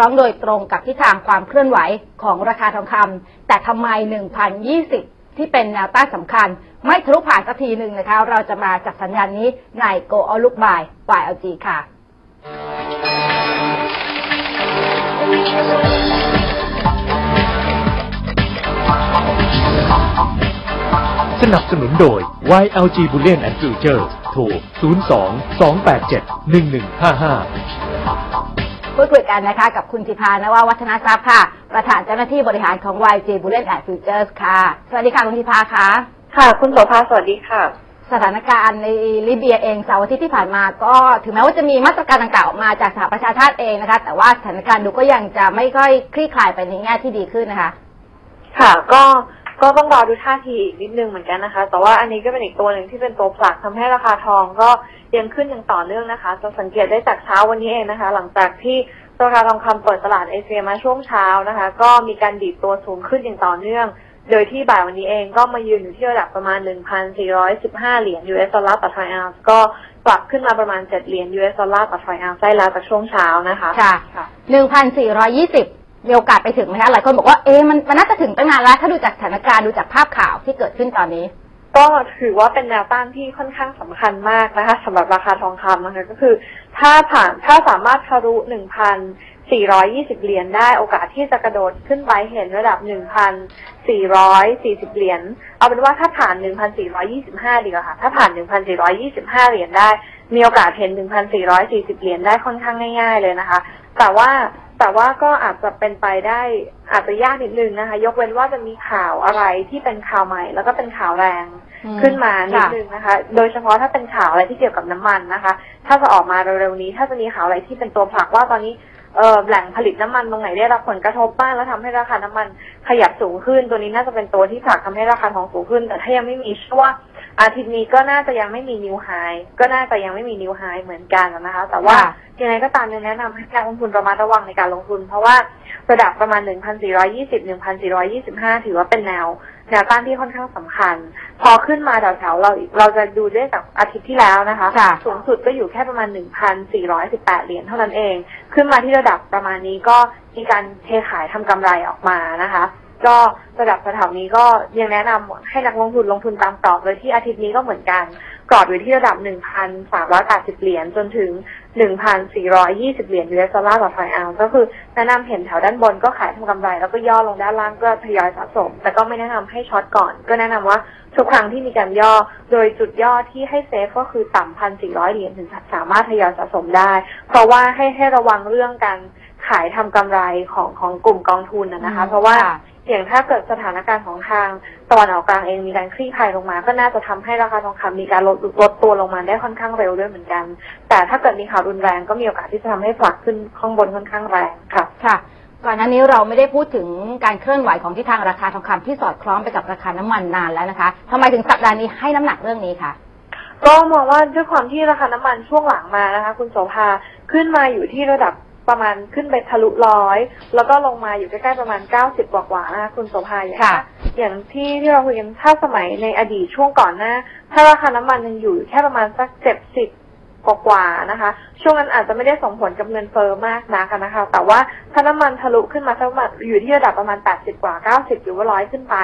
ล้องโดยตรงกับทิศทางความเคลื่อนไหวของราคาทองคำแต่ทำไม 1,020 ที่เป็นแนวต้านสำคัญ ไม่ทะลุผ่านสักทีหนึ่งนะคะ เราจะมาจับสัญญาณนี้ใน Go All Look By YLG ค่ะสนับสนุนโดย YLG Bullion and Future โทร 02 287 1155 พูดคุยกันนะคะ กับคุณธิพานวาวัฒนทรัพย์ค่ะ ประธานเจ้าหน้าที่บริหารของ YG Bullion and Futures ค่ะ สวัสดีค่ะคุณธิพาค่ะ ค่ะ คุณโสภาสวัสดีค่ะสถานการณ์ในลิเบียเองเสาร์อาทิตย์ที่ผ่านมาก็ถึงแม้ว่าจะมีมาตรการต่างๆออกมาจากสหประชาชาติเองนะคะ แต่ว่าสถานการณ์ดูก็ยังจะไม่ค่อยคลี่คลายไปในแง่ที่ดีขึ้นนะคะ ค่ะก็ ก็ต้องรอดูท่าทีอีกนิดนึงเหมือนกันนะคะ แต่ว่าอันนี้ก็เป็นอีกตัวหนึ่งที่เป็นตัวผลักทำให้ราคาทองก็ยังขึ้นอย่างต่อเนื่องนะคะจะสังเกตได้จากเช้าวันนี้เองนะคะ หลังจากที่ราคาทองคำเปิดตลาดเอเชียมาช่วงเช้านะคะ ก็มีการดีดตัวสูงขึ้นอย่างต่อเนื่อง โดยที่บ่ายวันนี้เองก็มายืนอยู่ที่ระดับประมาณ 1,415 เหรียญ US ดอลลาร์ต่อทรอยออนซ์ก็ปรับขึ้นมาประมาณ 7 เหรียญ US ดอลลาร์ต่อทรอยออนซ์ได้แล้วจากช่วงเช้านะคะ ค่ะ 1,420 มีโอกาสไปถึงไหมคะหลายคนบอกว่าเอ๊ะมันมันน่าจะถึงตั้งนานแล้ว ถ้าดูจากสถานการณ์ดูจากภาพข่าวที่เกิดขึ้นตอนนี้ ก็ถือว่าเป็นแนวต้านที่ค่อนข้างสำคัญมากนะคะสำหรับราคาทองคำนะคะก็คือ ถ้าผ่านถ้าสามารถทะลุ1,420 เหรียญได้โอกาสที่จะกระโดดขึ้นไปเห็นระดับ 1,440 เหรียญเอาเป็นว่าถ้าผ่าน 1,425 ดีกว่าค่ะ ถ้าผ่าน 1,425 เหรียญได้ มีโอกาสเห็น 1,440 เหรียญได้ค่อนข้างง่าย ๆ เลยนะคะ แต่ว่า แต่ว่าก็อาจจะเป็นไปได้อาจจะยากนิดนึงนะคะ ยกเว้นว่าจะมีข่าวอะไรที่เป็นข่าวใหม่ แล้วก็เป็นข่าวแรงอืมขึ้นมานิดค่ะนึงนะคะ โดยเฉพาะถ้าเป็นข่าวอะไรที่เกี่ยวกับน้ำมันนะคะ ถ้าจะออกมาเร็วๆนี้ ถ้าจะมีข่าวอะไรที่เป็นตัวผลักว่าตอนนี้เออ แหล่งผลิตน้ำมันตรงไหนได้รับผลกระทบบ้างแล้วทำให้ราคาน้ำมันขยับสูงขึ้น ตัวนี้น่าจะเป็นตัวที่ผลักทำให้ราคาทองสูงขึ้น แต่ถ้ายังไม่มีเชื่อว่าอาทิตย์นี้ก็น่าจะยังไม่มีนิวไฮก็น่าจะยังไม่มีนิวไฮเหมือนกันนะคะ แต่ว่าค่ะยังไงก็ตามยังแนะนำให้นักลงทุนระมัดระวังในการลงทุน เพราะว่าระดับประมาณ 1,420 1,425 ถือว่าเป็นแนวแนวต้านที่ค่อนข้างสำคัญ พอขึ้นมาแถวๆเราเราจะดูได้จากอาทิตย์ที่แล้วนะคะค่ะสูงสุดก็อยู่แค่ประมาณ 1,418 เหรียญเท่านั้นเอง ขึ้นมาที่ระดับประมาณนี้ก็มีการเทขายทำกำไรออกมานะคะ ก็ระดับแถวๆนี้ก็ยังแนะนำให้นักลงทุนลงทุนตามกรอบโดยที่อาทิตย์นี้ก็เหมือนกันกรอบอยู่ที่ระดับ 1,380 เหรียญจนถึง 1,420 เหรียญ US ดอลลาร์ต่อทอยออนซ์ก็คือแนะนำเห็นแถวด้านบนก็ขายทำกำไร แล้วก็ย่อลงด้านล่างก็ทยอยสะสม แต่ก็ไม่แนะนำให้ช็อตก่อน ก็แนะนำว่าทุกครั้งที่มีการย่อ โดยจุดย่อที่ให้เซฟก็คือต่ำพันสี่ร้อยเหรียญถึงสามารถทยอยสะสมได้ เพราะว่าให้ให้ระวังเรื่องการขายทำกำไรของของกลุ่มกองทุนนะคะ เพราะว่า อย่างถ้าเกิดสถานการณ์ของทางตะวันออกกลางเองมีการคลี่คลายลงมา ก็น่าจะทำให้ราคาทองคำมีการลดลดตัวลงมาได้ค่อนข้างเร็วด้วยเหมือนกัน แต่ถ้าเกิดมีข่าวรุนแรงก็มีโอกาสที่จะทำให้ผลักขึ้นข้างบนค่อนข้างแรงค่ะค่ะก่อนหน้านี้เราไม่ได้พูดถึงการเคลื่อนไหวของทิศทางราคาทองคำที่สอดคล้องไปกับราคาน้ำมันนานแล้วนะคะทำไมถึงสัปดาห์นี้ให้น้ำหนักเรื่องนี้คะก็มองว่าด้วยความที่ราคาน้ำมันช่วงหลังมานะคะ คุณโสภาขึ้นมาอยู่ที่ระดับ ประมาณขึ้นไปทะลุร้อยแล้วก็ลงมาอยู่ใกล้ๆประมาณ90กว่าๆนะคะคุณโสภาอย่างค่ะถ้าอย่างที่ที่เราคุยกันถ้าสมัยในอดีตช่วงก่อนหน้า ถ้าราคาน้ำมันยังอยู่แค่ประมาณสัก70กว่าๆนะคะ ช่วงนั้นอาจจะไม่ได้ส่งผลกับเงินเฟ้อมากนักอะนะคะ แต่ว่าถ้าน้ำมันทะลุขึ้นมาสักประมาณอยู่ที่ระดับประมาณ 80 กว่า 90 หรือว่าร้อยขึ้นไป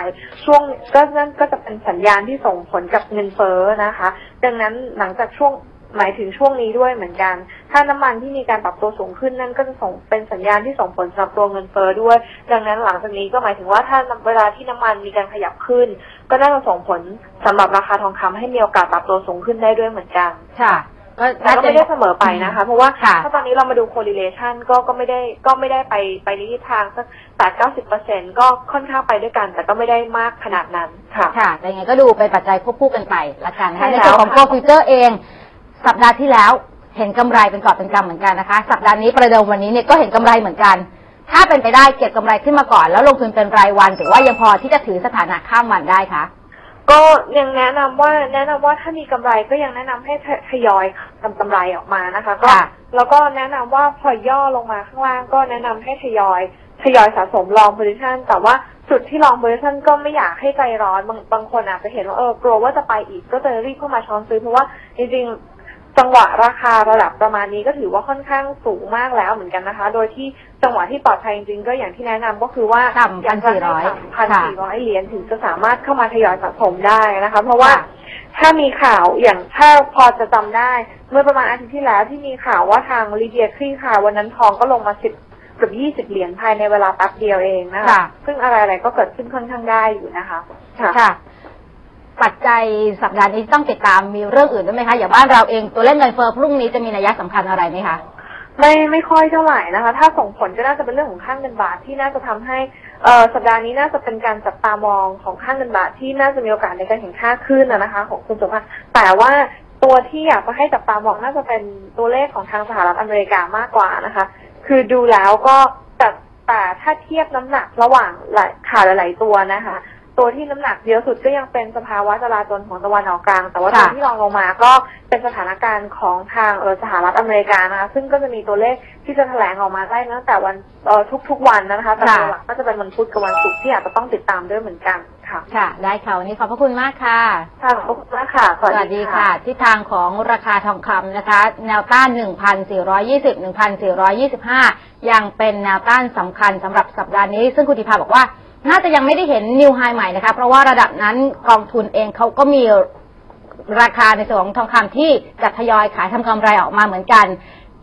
ช่วงก็นั่นก็จะเป็นสัญญาณที่ส่งผลกับเงินเฟ้อนะคะ ดังนั้นหลังจากช่วง หมายถึงช่วงนี้ด้วยเหมือนกัน ถ้าน้ำมันที่มีการปรับตัวสูงขึ้นนั่นก็จะส่งเป็นสัญญาณที่ส่งผลสำหรับตัวเงินเฟ้อด้วย ดังนั้นหลังจากนี้ก็หมายถึงว่าถ้าเวลาที่น้ำมันมีการขยับขึ้น ก็น่าจะส่งผลสำหรับราคาทองคำให้มีโอกาสปรับตัวสูงขึ้นได้ด้วยเหมือนกัน ค่ะก็แต่น่าก็จะไม่ได้เสมอไปนะคะ เพราะว่าค่ะถ้าตอนนี้เรามาดู correlation ก็ก็ไม่ได้ก็ไม่ได้ไปไปในทิศทางสักแปดเก้าสิบเปอร์เซ็นก็ค่อนข้างไปด้วยกัน แต่ก็ไม่ได้มากขนาดนั้นค่ะ ค่ะแต่ยังไงก็ดูเป็นปัจจัยควบคู่กันไปละกันนะคะใช่ในแล้วส่วนของค่ะโปรฟิวเจอร์เอง สัปดาห์ที่แล้วเห็นกำไรเป็นกอบเป็นกำเหมือนกันนะคะ สัปดาห์นี้ประเดิมวันนี้เนี่ยก็เห็นกำไรเหมือนกัน ถ้าเป็นไปได้เก็บกำไรขึ้นมาก่อน แล้วลงทุนเป็นรายวัน หรือว่ายังพอที่จะถือสถานะข้ามวันได้คะก็ยังแนะนำว่าแนะนำว่าถ้ามีกำไรก็ยังแนะนำให้ททยอยทำกำไรออกมานะคะ ก็ค่ะแล้วก็แนะนำว่าพอย่อลงมาข้างล่างก็แนะนำให้ทยอยทยอยสะสมลองโพซิชันแต่ว่าจุดที่ลองโพซิชันก็ไม่อยากให้ใจร้อนบางบางคนอาจจะเห็นว่าเออกลัวว่าจะไปอีกก็จะรีบเข้ามาช้อนซื้อเพราะว่าจริงๆ จังหวะราคาระดับประมาณนี้ก็ถือว่าค่อนข้างสูงมากแล้วเหมือนกันนะคะ โดยที่จังหวะที่ปลอดภัยจริงๆก็อย่างที่แนะนำก็คือว่าต่ำอยากจะให้1,400พันสี่ร้อยเหรียญถึงจะสามารถเข้ามาทยอยสะสมได้นะคะ เพราะว่าค่ะถ้ามีข่าวอย่างถ้าพอจะจำได้ เมื่อประมาณอาทิตย์ที่แล้วที่มีข่าวว่าทางลิเดียคลี่คลายวันนั้นทองก็ลงมาสิบเกือบยี่สิบเหรียญภายในเวลาแป๊บเดียวเองนะคะค่ะซึ่งอะไรๆก็เกิดขึ้นค่อนข้างได้อยู่นะคะ ค่ะค่ะ ปัจจัยสัปดาห์นี้ที่ต้องติดตามมีเรื่องอื่นด้วยไหมคะอย่างบ้านเราเองตัวเลขเงินเฟ้อพรุ่งนี้จะมีนัยสำคัญอะไรไหมคะไม่ไม่ค่อยเท่าไหร่นะคะ ถ้าส่งผลก็น่าจะเป็นเรื่องของค่างเงินบาทที่น่าจะทำให้เออสัปดาห์นี้น่าจะเป็นการจับตามองของค่างเงินบาทที่น่าจะมีโอกาสในการแข่งค่าขึ้นนะคะ ของคุณสมพันธ์แต่ว่าตัวที่อยากจะให้จับตามองน่าจะเป็นตัวเลขของทางสหรัฐอเมริกามากกว่านะคะ คือดูแล้วก็แต่แต่ถ้าเทียบน้ำหนักระหว่างหลายขาหลาย ๆ ตัวนะคะ ตัวที่น้ำหนักเยอะสุดก็ยังเป็นสภาวะจราจรของตะวันออกกลาง แต่ว่าตัวค่ะที่รองลงมาก็เป็นสถานการณ์ของทางเออสหรัฐอเมริกานะคะซึ่งก็จะมีตัวเลขที่จะแถลงออกมาได้ตั้งแต่วันเออทุกๆวันนะคะแต่ค่ะตัวหลักก็จะเป็นวันพุธกับวันศุกร์ที่อาจจะต้องติดตามด้วยเหมือนกันค่ะ ค่ะ ได้ค่ะ วันนี้ขอบพระคุณมากค่ะค่ะขอบคุณมากค่ะ สวัสดีค่ะ ทิศทางของราคาทองคำนะคะ แนวต้าน 1,420 1,425 ยังเป็นแนวต้านสำคัญสำหรับสัปดาห์นี้ ซึ่งคุณธิพาบอกว่า น่าจะยังไม่ได้เห็นนิวไฮใหม่นะคะ เพราะว่าระดับนั้นกองทุนเองเขาก็มีราคาในส่วนของทองคำที่จะทยอยขายทำกำไรออกมาเหมือนกัน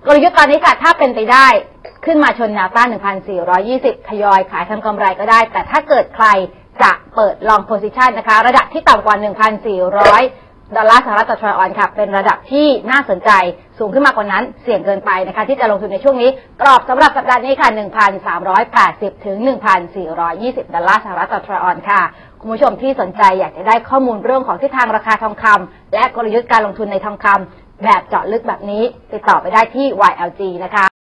กลยุทธ์ตอนนี้ค่ะถ้าเป็นไปได้ขึ้นมาชนแนวต้าน 1,420 ทยอยขายทำกำไรก็ได้ แต่ถ้าเกิดใครจะเปิดลองโพซิชันนะคะ ระดับที่ต่ำกว่า 1,400 ดอลลาร์สหรัฐต่อทรอยออนค่ะเป็นระดับที่น่าสนใจสูงขึ้นมากกว่านั้นเสี่ยงเกินไปนะคะที่จะลงทุนในช่วงนี้ กรอบสำหรับสัปดาห์นี้ค่ะ 1,380 ถึง 1,420 ดอลลาร์สหรัฐต่อทรอยออนค่ะ คุณผู้ชมที่สนใจอยากจะได้ข้อมูลเรื่องของทิศทางราคาทองคำและกลยุทธ์การลงทุนในทองคำแบบเจาะลึกแบบนี้ ติดต่อไปได้ที่ YLG นะคะ